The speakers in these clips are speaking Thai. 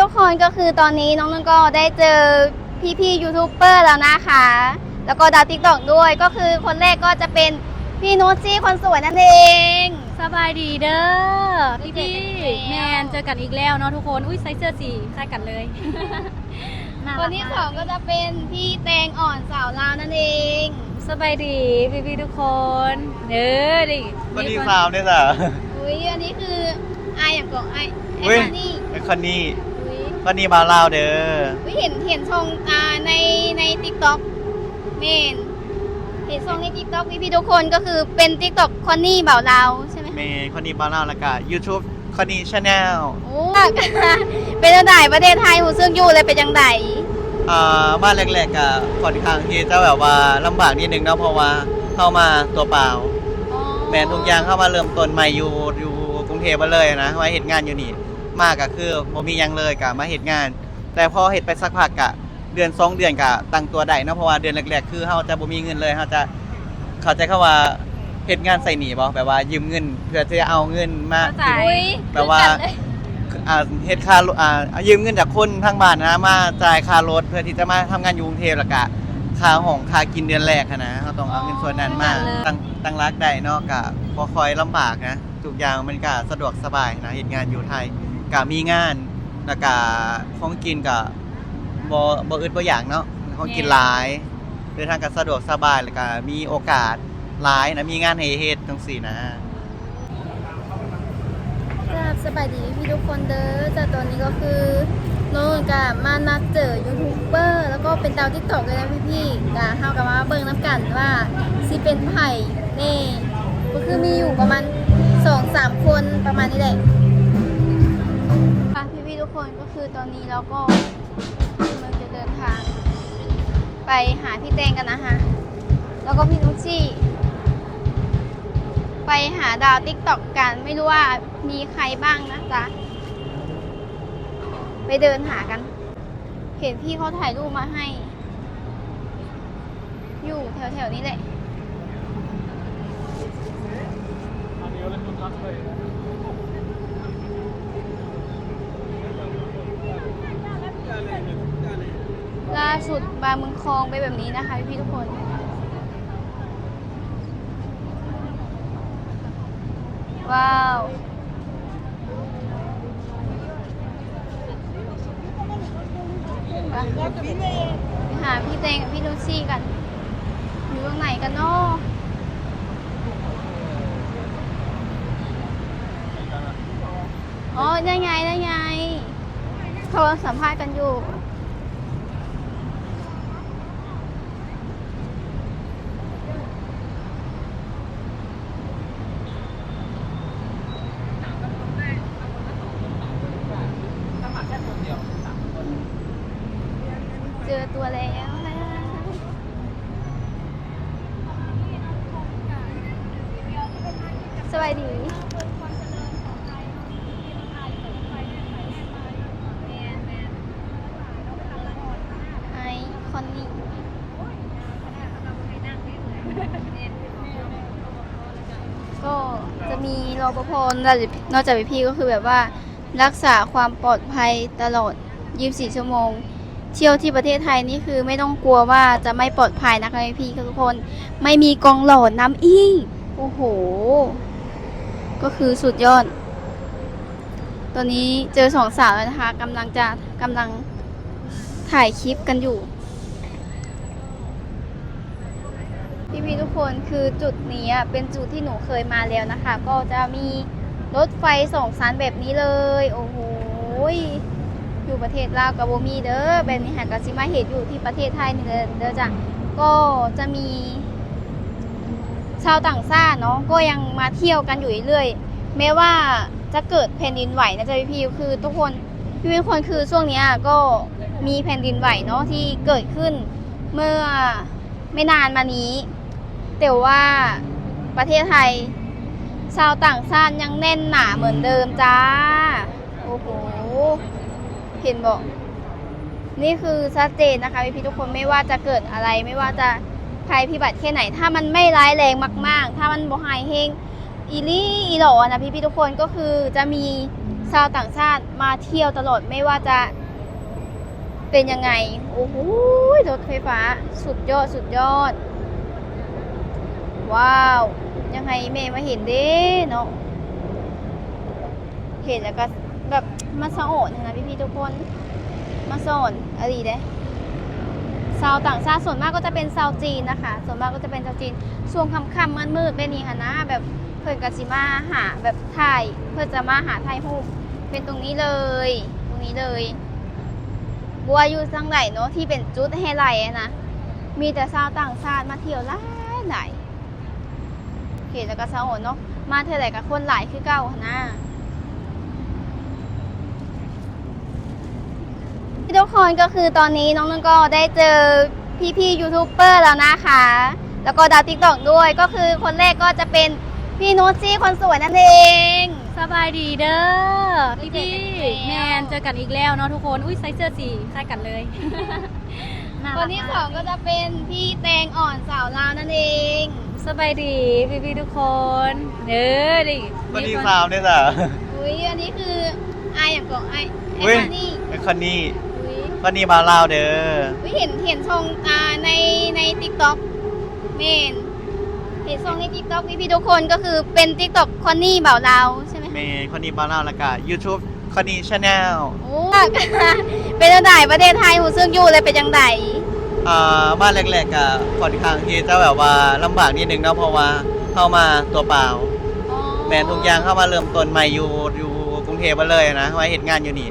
ทุกคนก็คือตอนนี้น้องนุ่นก็ได้เจอพี่ๆยูทูบเบอร์แล้วนะคะ แล้วก็ดาวติ๊กตอกด้วยก็คือคนแรกก็จะเป็นพี่นุชซี่คนสวยนั่นเอง สบายดีเด้อได้พี่เจอพี่กันอีกแมแล้วนเจอกันอีกแล้วเนาะทุกคนอุ้ยใส่เสื้อสีคล้ายกันเลยาครันที่มาสองก็จะเป็นพี่แตงอ่อนสาวลาวนั่นเอง สบายดีพี่พี่ๆทุกคนเด้อดิวันนี้มีคสาวเนี่ยจ้ะอุ้ยอันนี้คืออายอย่างของไอไออุ้ยคอนนี่ไอ้คนนี้ อุ้ยคนนี้มาลาวเด้ออุ้ยเห็นเห็นทรงอ่าในในติ๊กต็อกเมนเห็นทรงในติ๊กต็อกพี่พี่ๆทุกคนก็คือเป็นติ๊กต็อกคอนนี่เบาลาวใช่ไหมเมย์คนนี้มาลาวแล้วก็ YouTube คนนี้ชาแนลโอ้เป็นจังไดประเทศไทยหูซึ่งอยู่เลยเป็นจังไดอ่ามาแรกๆก็ค่อนข้างที่จะแบบว่าลำบากนิดนึงเนาะเพราะว่าเข้ามาตัวเปล่าอ๋อแมนทุกอย่างเข้ามาเริ่มต้นใหม่อยู่อยู่กรุงเทพมาเลยนะมาเห็ดงานอยู่นี่ มากก็คือบ่มีหยังเลยกะมาเห็ดงาน แต่พอเห็ดไปสักพักกะเดือนสองเดือนกะตั้งตัวได้เนาะเพราะว่าเดือนแรกๆคือเฮาจะบ่มีเงินเลยเฮาจะเข้าใจเข้าว่าเฮ็ดงานใส่หนีบ่แบบว่ายืมเงิน เพื่อที่จะเอาเงินมา เข้าใจอุ้ยแปลว่าคือกันเลยอ่าเฮ็ดค่ารถอ่ายืมเงินจากคนทางบ้านนะมาจ่ายค่ารถเพื่อที่จะมาทำงานอยู่กรุงเทพแล้วก็ค่าห้องค่ากินเดือนแรกอะนะเราต้องเอาเงินส่วนนั้นมาอ๋อ ตั้งตั้งรักได้เนาะกะบ่ค่อยลำบากนะทุกอย่างมันก็สะดวกสบายนะเฮ็ดงานอยู่ไทย ก็มีงานแล้วก็ของกินก็บ่บ่อึดบ่อยากเนาะของกินหลายเดินทางก็สะดวกสบายแล้วก็มีโอกาสหลายนะมีงานให้เฮ็ดจังซี่นะครับสบายดีพี่ทุกคนเด้อจากตอนนี้ก็คือน้องกับมานัดเจอยูทูบเบอร์แล้วก็เป็นดาวทิกตอกเลยนะพี่พี่ๆกะเฮากับมาเบิ่งน้ำกันว่าสิเป็นไผ่นี่ก็คือมีอยู่ประมาณสองสามคนประมาณนี้แหละค่ะ พี่ทุกคนก็คือตอนนี้เราก็กำลังจะเดินทาง ไปหาพี่แตงกันนะคะ แล้วก็พี่นุชชี่ ไปหาดาวติ๊กตอกกัน ไม่รู้ว่ามีใครบ้างนะจ๊ะ ไปเดินหากัน เห็นพี่เขาถ่ายรูปมาให้ อยู่แถวๆนี้แหละล่าสุดบาเมืองคลองไปแบบนี้นะคะพี่ๆทุกคนว้าวไปไปหาพี่เตงกับพี่ลูซี่กัน อยู่ตรงไหนกันเนาะอ๋อ ได้ไง ได้ไงเขาสัมภาษณ์กันอยู่ เจอตัวแล้วนะสวัสดี ไอคอนนี่ ก็จะมีร ปภนอกจากพี่ก็คือแบบว่า รักษาความปลอดภัยตลอด 24 ชั่วโมง เที่ยวที่ประเทศไทยนี่คือไม่ต้องกลัวว่าจะไม่ปลอดภัยนะคะพี่ทุกคน ไม่มีกองหลอดน้ำอีกโอ้โห ก็คือสุดยอด ตอนนี้เจอสองสาวแล้วนะคะกำลังจะกำลังถ่ายคลิปกันอยู่ พี่ๆทุกคนคือจุดนี้เป็นจุดที่หนูเคยมาแล้วนะคะ ก็จะมีรถไฟสองชั้นแบบนี้เลย โอ้โหอยู่ประเทศลาวกับโบมีเด้อแบบนี้หากสิมาเหตุอยู่ที่ประเทศไทยนี่เด้อเด้อจ้ะก็จะมี ชาวต่างชาติเนาะก็ยังมาเที่ยวกันอยู่เรื่อยแม้ว่าจะเกิดแผ่นดินไหวนะจ๊ะพี่ๆคือทุกคนพี่ทุกคนคือช่วงนี้ก็มีแผ่นดินไหวเนาะที่เกิดขึ้นเมื่อไม่นานมานี้ แต่ว่าประเทศไทย ชาวต่างชาติยังแน่นหนาเหมือนเดิมจ้า โอ้โห เห็นบอก นี่คือชัดเจนนะคะพี่ๆทุกคนไม่ว่าจะเกิดอะไรไม่ว่าจะภัยพิบัติแค่ไหน ถ้ามันไม่ร้ายแรงมาก ๆ ถ้ามันบ่หายเฮงอีลี่อีหลอนะพี่ๆทุกคนก็คือจะมีชาวต่างชาติมาเที่ยวตลอดไม่ว่าจะเป็นยังไง โอ้โหรถไฟฟ้า สุดยอด สุดยอด ว้าว ยังไงแม่มาเห็นเด้เนาะเห็นแล้วก็แบบมาสะโอนนะพี่พี่ๆทุกคน มาสอนอะไรเด้ชาวต่างชาติส่วนมากก็จะเป็นชาวจีนนะคะ ส่วนมากก็จะเป็นชาวจีนช่วงค่ำๆมืดๆเป็นนี่ค่ะนะแบบเพื่อนกสิมาหาแบบถ่ายเพื่อจะมาหาถ่ายรูปเป็นตรงนี้เลย ตรงนี้เลยบัวอยู่ทางไหนเนาะที่เป็นจุดไฮไลท์นะมีแต่ชาวต่างชาติมาเที่ยวหลายหลาย เห็นแล้วก็สะโอนเนาะมาเท่าไหร่กับคนหลายคือเก่าหั้นนะทุกคนก็คือตอนนี้น้องนุ่นก็ได้เจอพี่ๆยูทูบเบอร์แล้วนะคะ แล้วก็ดาวติ๊กตอกด้วยก็คือคนแรกก็จะเป็นพี่นุชซี่คนสวยนั่นเองสบายดีเด้อไม่พี่เจอพี่กันอีกแล้วแมนเจอกันอีกแล้วเนาะทุกคนอุ้ยใส่เสื้อสีคล้ายกันเลยาครันที่สองก็จะเป็นพี่แตงอ่อนสาวลาวนั่นเอง สบายดีพี่พี่ทุกคนเด้อดิสวัสดีสาวเนี่ยจ้ะอุ้ยอันนี้คืออายอย่างของไอไออุ้ยฮันนี่เป็นคนนี้อุ้ยคนนี้มาลาวเด้ออุ้ยเห็นเห็นช่องอ่าในในติ๊กต็อกเมนเห็นช่องในติ๊กต็อกพี่พี่ๆทุกคนก็คือเป็นติ๊กต็อกคอนนี่เบาเราวใช่ไหมเมย์คนนี้มาลาวแล้วก็ยูทูบคนนี้ชาแนลโอ้เป็นจังไดประเทศไทยหูซึ่งอยู่เลยเป็นจังได อ่าบ้านแรกๆก็ค่อนข้างที่จะแบบว่าลำบากนิดนึงเนาะเพราะว่าเข้ามาตัวเปล่า อ๋อแมนทุกอย่างเข้ามาเริ่มต้นใหม่อยู่อยู่กรุงเทพมาเลยนะมาเห็นงานอยู่นี่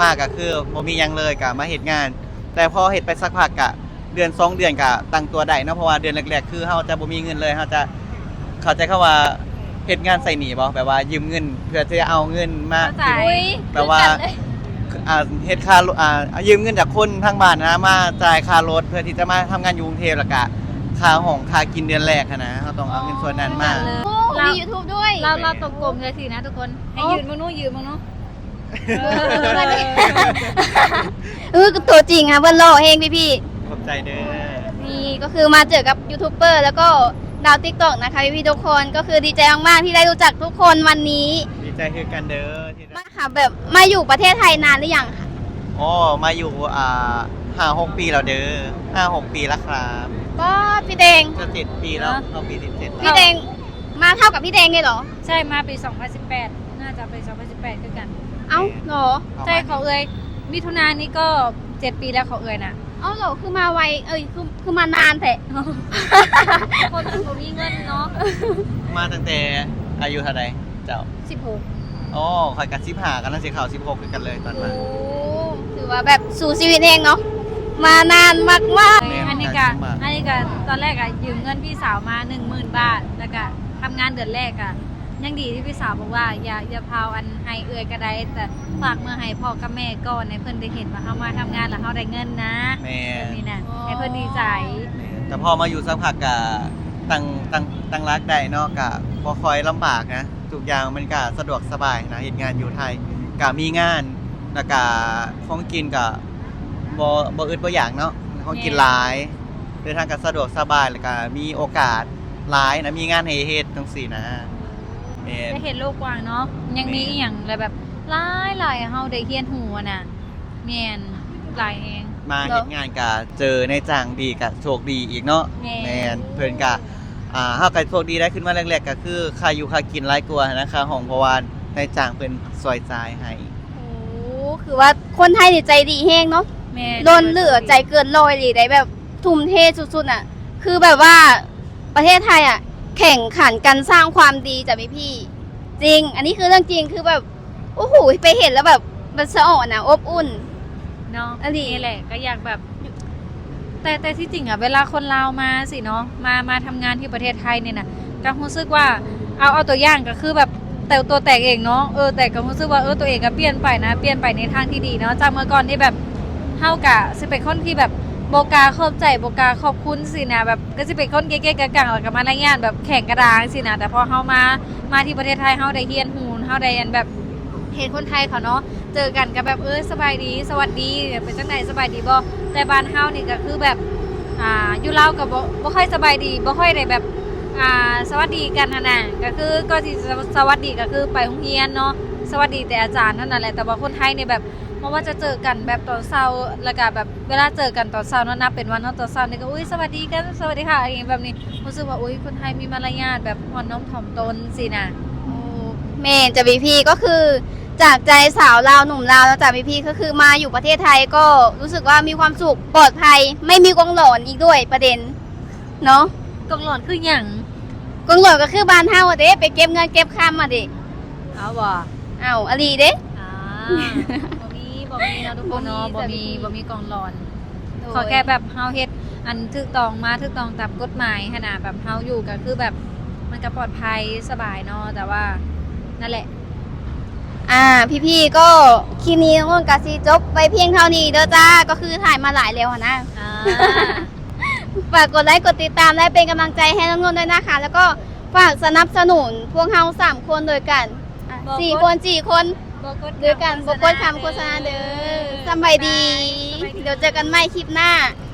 มากก็คือบ่มีหยังเลยกะมาเห็นงาน แต่พอเห็นไปสักพักกะเดือนสองเดือนกะตั้งตัวได้เนาะเพราะว่าเดือนแรกๆคือเฮาจะบ่มีเงินเลยเฮาจะเข้าใจเข้าว่าเฮ็ดงานใส่หนีบ่แบบว่ายืมเงิน เพื่อที่จะเอาเงินมา เข้าใจอุ้ยแบบว่าอ่าเฮ็ด ค่ารถอ่าเอายืมเงินจากคนทางบ้านนะมาจ่ายค่ารถเพื่อที่จะมาทำงานอยู่กรุงเทพแล้วก็ค่าห้องค่ากินเดือนแรกอะนะเฮาต้องเอาเงินส่วนนั้นมา โอ้มียูทูบด้วยเราเราตรงกลมเลยสินะทุกคน ให้อ๋อยืนมึงนู้นยืนมึงนู้นเออตัวจริงค่ะเพื่อนโลเองพี่พี่ๆขอบใจเด้อนี่ก็คือมาเจอกับยูทูบเบอร์แล้วก็ดาวติ๊กต็อกนะคะพี่ๆทุกคนก็คือดีใจมากๆที่ได้รู้จักทุกคนวันนี้ ดีใจคือกันเด้อที่ได้ มาค่ะแบบมาอยู่ประเทศไทยนานหรือยังคะอ๋อมาอยู่อ่าห้าหกปีแล้วเด้อห้าหกปีแล้วครับก็พี่แดง จะเจ็ดปีแล้วเข้าปีที่เจ็ดพี่แล้วแดงมาเท่ากับพี่แดงเลยเหรอ ใช่มาปี 2018 น่าจะปี 2018คือกัน เอ้าเหรอใช่เขาเอ่ยมิถุนายนนี้ก็ 7 ปีแล้วเขาเอ่ยน่ะเอ้าเหรอคือมาไวเอ้ยคือคือมานานแต่คนมันบ่มีเงินเนาะมาตั้งแต่อายุเท่าไหร่เจ้า 16 อ๋อคอยกันสิบห้ากันแล้วสิข่าวสิบหกคือกันเลยตอนโอ้มาถือว่าแบบสู่ชีวิตเองเนาะมานานมากแม่อันนี้มันก็การซื้อมาอันนี้ก็ตอนแรกอะยืมเงินพี่สาวมา10,000บาท แล้วก็ทำงานเดือนแรกอะยังดีที่พี่สาวบอกว่าอย่าอย่าพาวอันให้เอ่ยก็ได้แต่ฝากเมื่อให้พ่อกับแม่ก่อนให้เพิ่นได้เห็นว่าเฮามาทำงานแล้วเฮาได้เงินนะแม่แบบนี้นะให้เพิ่นดีใจ แต่พอมาอยู่สักพักกะตั้งตั้งตั้งรักได้เนาะกะพอคอยลำบากนะ ทุกอย่างมันก็สะดวกสบายนะเห็นงานอยู่ไทยกะมีงานแล้วกะของกินกะบ่บ่อึดบ่อยากเนาะของกินหลายเดินทางก็สะดวกสบายแล้วก็มีโอกาสหลายนะมีงานให้เฮ็ดจังซี่นะแม่น ได้เห็นโลกกว้างเนาะยังมีอีหยังอะไรแบบหลายหลายๆเฮาได้เรียนหูอะน่ะแม่นหลายเอง มาเฮ็ดงานกะเจอในจ้างดีกะโชคดีอีกเนาะแม่น แม่นเพิ่นกะ อ่าเฮาก็โชคดีได้ขึ้นมาแรกๆก็คือค่าอยู่ค่ากินหลายกว่านะค่าห้องเพราะว่าในจ้างเพิ่นซอยจ่ายให้ๆโอ้คือว่าคนไทยนี่ใจดีแห้งเนาะแม่นล้นเหลือใจเกินร้อยเลยได้แบบทุ่มเทสุดๆอะ คือแบบว่าประเทศไทยอะ แข่งขันกันสร้างความดีจากพี่พี่ๆจริง อันนี้คือเรื่องจริงคือแบบโอ้โหไปเห็นแล้วแบบมันสะอ่อนอะอบอุ่น เนาะอันนี้ นี่แหละก็อยากแบบ แต่แต่ที่จริงอะเวลาคนลาวมาสิเนาะมามาทำงานที่ประเทศไทยเนี่ยนะก็รู้สึกว่าเอาเอาตัวอย่างก็คือแบบแต่ตัวแตกเองเนาะเออแต่ก็รู้สึกว่าเออตัวเองก็เปลี่ยนไปนะเปลี่ยนไปในทางที่ดีเนาะจากเมื่อก่อนที่แบบเฮากะสิเป็นคนที่แบบโบกาขอบใจโบกาขอบคุณสินะแบบก็สิเป็นคนเก๊ๆกังๆแล้วก็มารายงานแบบแข่งกระดางสินะแต่พอเฮามามาที่ประเทศไทยเฮาได้เฮียนหูนเฮาได้อันแบบ เห็นคนไทยเขาเนาะเจอกันก็แบบเออสบายดี สวัสดีเป็นจังไดสบายดีบ่แต่บ้านเฮานี่ก็คือแบบอ่าอยู่เล่ากับบ่บ่ค่อยสบายดีบ่ค่อยได้แบบอ่าสวัสดีกันหั่นน่ะก็คือก็ที่สวัสดีก็คือไปโรงเรียนเนาะสวัสดีแต่อาจารย์เท่านั้นแหละแต่ว่าคนไทยเนี่ยแบบเพราะว่าจะเจอกันแบบตอนเช้าแล้วก็แบบเวลาเจอกันตอนเช้านาะนับเป็นวันเนาตอนเช้านี่ก็อุ้ยสวัสดีกันสวัสดีค่ะอะไรอย่างแบบนี้รู้สึกว่าอุ้ยคนไทยมีมารยาทแบบอ่อนน้อมถ่อมตนสินะโอ้เมนจะบีพี่ก็คือ จากใจสาวลาวหนุ่มลาวแล้วจากบีพี่ก็คือมาอยู่ประเทศไทยก็รู้สึกว่ามีความสุขปลอดภัย ไม่มีกองหลอนอีกด้วยประเด็นเนาะกองหลอนคืออย่างกองหลอนก็คือบ้านเฮาอะเด้ไปเก็บเงินเก็บคำมาเด้เอาบ่เอาอลีเด้อ่าบ่มีบ่มีเนาะทุกคนเนาะบ่บ่มีมีจ้ะบ่มีกองหลอนโดยขอแค่แบบเฮาเฮ็ดอันถูกต้องมาถูกต้องตามกฎหมายขนาดแบบเฮาอยู่ก็คือแบบมันก็ปลอดภัยสบายเนาะแต่ว่านั่นแหละ อ่า พี่ๆก็คลิปนี้น้องนนท์กะซีจบไปเพียงเท่านี้เด้อจ้าก็คือถ่ายมาหลายแล้วอะนะ อ่า ฝากกดไลค์กดติดตามและเป็นกำลังใจให้น้องนนท์ด้วยนะคะ แล้วก็ฝากสนับสนุนพวกเฮาสามคนโดยกันอะบอก สี่กดคนสี่คนบ่กดด้วยกันบกดคำโฆษณาเด้อสำบายดี เดี๋ยวเจอกันใหม่คลิปหน้าบ